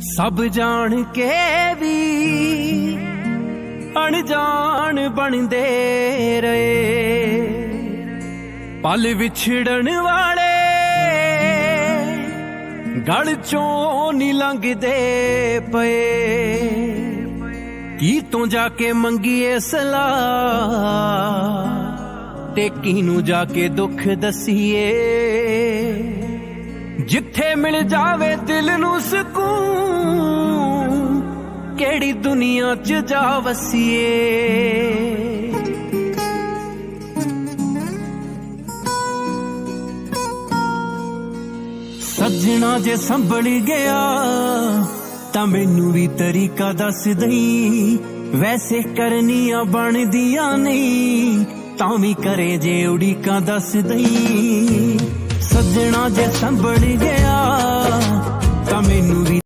ਸਭ ਜਾਣ ਕੇ ਵੀ ਅਣਜਾਣ ਬਣਦੇ ਰਹੇ। ਪਲ ਵਿਛੜਨ ਵਾਲੇ ਗਲ ਚੋਂ ਨੀ ਲੰਘਦੇ ਪਏ। ਕੀ ਤੋਂ ਜਾ ਕੇ ਮੰਗੀਏ ਸਲਾਹ ਤੇ ਕਿਨੂੰ ਜਾ ਕੇ ਦੁੱਖ ਦਸੀਏ। ਜਿੱਥੇ ਮਿਲ ਜਾਵੇ ਦਿਲ ਨੂੰ ਸਕੂਨ ਕਿਹੜੀ ਦੁਨੀਆ 'ਚ ਜਾ ਵਸੀਏ? ਸੱਜਣਾ ਜੇ ਸੰਭਲ ਗਿਆ, ਤਾਂ ਮੈਨੂੰ ਵੀ ਤਰੀਕਾ ਦੱਸ ਦਈ। ਵੈਸੇ ਕਰਨੀਆਂ ਬਣਦੀਆਂ ਨਹੀਂ, ਤਾਂ ਵੀ ਕਰੇ ਜੇ ਉਡੀਕਾਂ ਦੱਸ ਦਈ। ਸੱਜਣਾ ਜੇ ਸੰਭਲ ਗਿਆ